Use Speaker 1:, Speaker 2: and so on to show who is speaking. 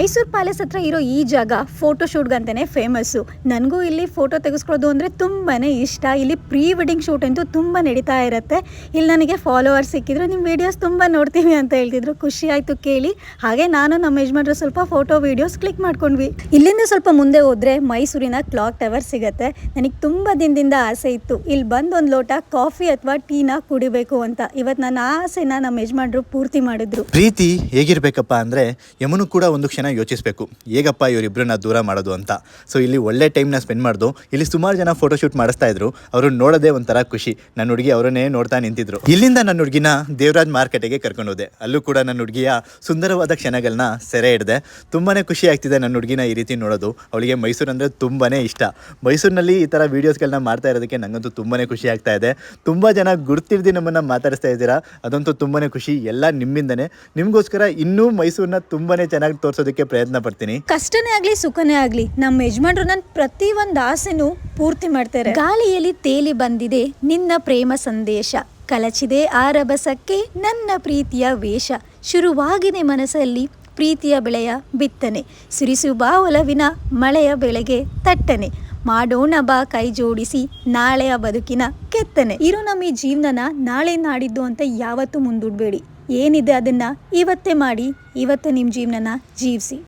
Speaker 1: Mysuru palace ಹತ್ರ ಇರೋ ಈ ಜಾಗ ಫೋಟೋ ಶೂಟ್ಗಂತಾನೆ ಫೇಮಸ್ಸು ನನಗೂ ಇಲ್ಲಿ ಫೋಟೋ ತೆಗೆಸ್ಕೊಳ್ಳೋದು ಅಂದರೆ ತುಂಬಾ ಇಷ್ಟ. ಇಲ್ಲಿ ಪ್ರೀ ವೆಡ್ಡಿಂಗ್ ಶೂಟ್ ಅಂತೂ ತುಂಬ ನಡೀತಾ ಇರುತ್ತೆ. ಇಲ್ಲಿ ನನಗೆ ಫಾಲೋವರ್ಸ್ ಸಿಕ್ಕಿದ್ರು ನಿಮ್ಮ ವೀಡಿಯೋಸ್ ತುಂಬ ನೋಡ್ತೀವಿ ಅಂತ ಹೇಳ್ತಿದ್ರು. ಖುಷಿ ಆಯಿತು ಕೇಳಿ. ಹಾಗೆ ನಾನು ನಮ್ಮ ಯಜಮಾನ್ರು ಸ್ವಲ್ಪ ಫೋಟೋ ವೀಡಿಯೋಸ್ ಕ್ಲಿಕ್ ಮಾಡ್ಕೊಂಡ್ವಿ. ಇಲ್ಲಿಂದ ಸ್ವಲ್ಪ ಮುಂದೆ ಹೋದರೆ ಮೈಸೂರಿನ ಕ್ಲಾಕ್ ಟವರ್ ಸಿಗುತ್ತೆ. ನನಗೆ ತುಂಬ ದಿನದಿಂದ ಆಸೆ ಇತ್ತು. ಇಲ್ಲಿ ಬಂದು ಒಂದು ಲೋಟ ಕಾಫಿ ಅಥವಾ ಟೀನ ಕುಡಿಬೇಕು ಅಂತ. ಇವತ್ತು ನನ್ನ ಆಸೆನ ನಮ್ಮ ಯಜಮಾನ್ರು ಪೂರ್ತಿ ಮಾಡಿದ್ರು.
Speaker 2: ಪ್ರೀತಿ ಹೇಗಿರ್ಬೇಕಪ್ಪ ಅಂದರೆ ಯಮನು ಕೂಡ ಒಂದು ಕ್ಷಣ ಯೋಚಿಸಬೇಕು. ಹೇಗಪ್ಪ ಇವರಿಬ್ಬರನ್ನ ದೂರ ಮಾಡೋದು ಅಂತ. ಸೊ ಇಲ್ಲಿ ಒಳ್ಳೆ ಟೈಮ್ನ ಸ್ಪೆಂಡ್ ಮಾಡ್ದು, ಇಲ್ಲಿ ಸುಮಾರು ಜನ ಫೋಟೋಶೂಟ್ ಮಾಡಿಸ್ತಾ ಇದ್ರು. ಅವರು ನೋಡೋದೇ ಒಂಥರ ಖುಷಿ. ನನ್ನ ಹುಡುಗಿ ಅವರನ್ನೇ ನೋಡ್ತಾ ನಿಂತಿದ್ರು. ಇಲ್ಲಿಂದ ನನ್ನ ಹುಡುಗಿನ ದೇವರಾಜ್ ಮಾರ್ಕೆಟಿಗೆ ಕರ್ಕೊಂಡು ಹೋದೆ. ಅಲ್ಲೂ ಕೂಡ ನನ್ನ ಹುಡುಗಿಯ ಸುಂದರವಾದ ಕ್ಷಣಗಳನ್ನ ಸೆರೆ ಹಿಡಿದೆ. ತುಂಬಾ ಖುಷಿ ಆಗ್ತಿದೆ ನನ್ನ ಹುಡುಗಿನ ಈ ರೀತಿ ನೋಡೋದು. ಅವಳಿಗೆ ಮೈಸೂರು ಅಂದರೆ ತುಂಬಾ ಇಷ್ಟ. ಮೈಸೂರಿನಲ್ಲಿ ಈ ಥರ ವೀಡಿಯೋಸ್ಗಳನ್ನ ಮಾಡ್ತಾ ಇರೋದಕ್ಕೆ ನನಗಂತೂ ತುಂಬಾ ಖುಷಿ ಆಗ್ತಾ ಇದೆ. ತುಂಬ ಜನ ಗುರ್ತಿರ್ದಿ ನಮ್ಮನ್ನು ಮಾತಾಡಿಸ್ತಾ ಇದ್ದೀರಾ? ಅದಂತೂ ತುಂಬಾ ಖುಷಿ. ಎಲ್ಲ ನಿಮ್ಮಿಂದನೇ. ನಿಮಗೋಸ್ಕರ ಇನ್ನೂ ಮೈಸೂರನ್ನ ತುಂಬಾ ಚೆನ್ನಾಗಿ ತೋರಿಸೋದಕ್ಕೆ ಪ್ರಯತ್ನ ಪಡ್ತೀನಿ.
Speaker 1: ಕಷ್ಟನೇ ಆಗ್ಲಿ, ಸುಖನೇ ಆಗ್ಲಿ, ನಮ್ಮ ಯಜಮಾನ್ರು ನನ್ನ ಪ್ರತಿ ಒಂದು ಆಸೆನೂ ಪೂರ್ತಿ ಮಾಡ್ತಾರೆ. ಗಾಳಿಯಲ್ಲಿ ತೇಲಿ ಬಂದಿದೆ ನಿನ್ನ ಪ್ರೇಮ ಸಂದೇಶ. ಕಲಚಿದೆ ಆರಬಸಕ್ಕೆ ನನ್ನ ಪ್ರೀತಿಯ ವೇಷ. ಶುರುವಾಗಿದೆ ಮನಸ್ಸಲ್ಲಿ ಪ್ರೀತಿಯ ಬೆಳೆಯ ಬಿತ್ತನೆ. ಸುರಿಸು ಬಾ ಒಲವಿನ ಮಳೆಯ ಬೆಳೆಗೆ ತಟ್ಟನೆ. ಮಾಡೋಣ ಬಾ ಕೈ ಜೋಡಿಸಿ ನಾಳೆಯ ಬದುಕಿನ ಕೆತ್ತನೆ. ಇರೋ ನಮ್ಮ ಈ ಜೀವನನ ನಾಳೆ ನಾಡಿದ್ದು ಅಂತ ಯಾವತ್ತೂ ಮುಂದೂಡಬೇಡಿ. ಏನಿದೆ ಅದನ್ನು ಇವತ್ತೇ ಮಾಡಿ ಇವತ್ತೇ ನಿಮ್ಮ ಜೀವನನ ಜೀವಿಸಿ.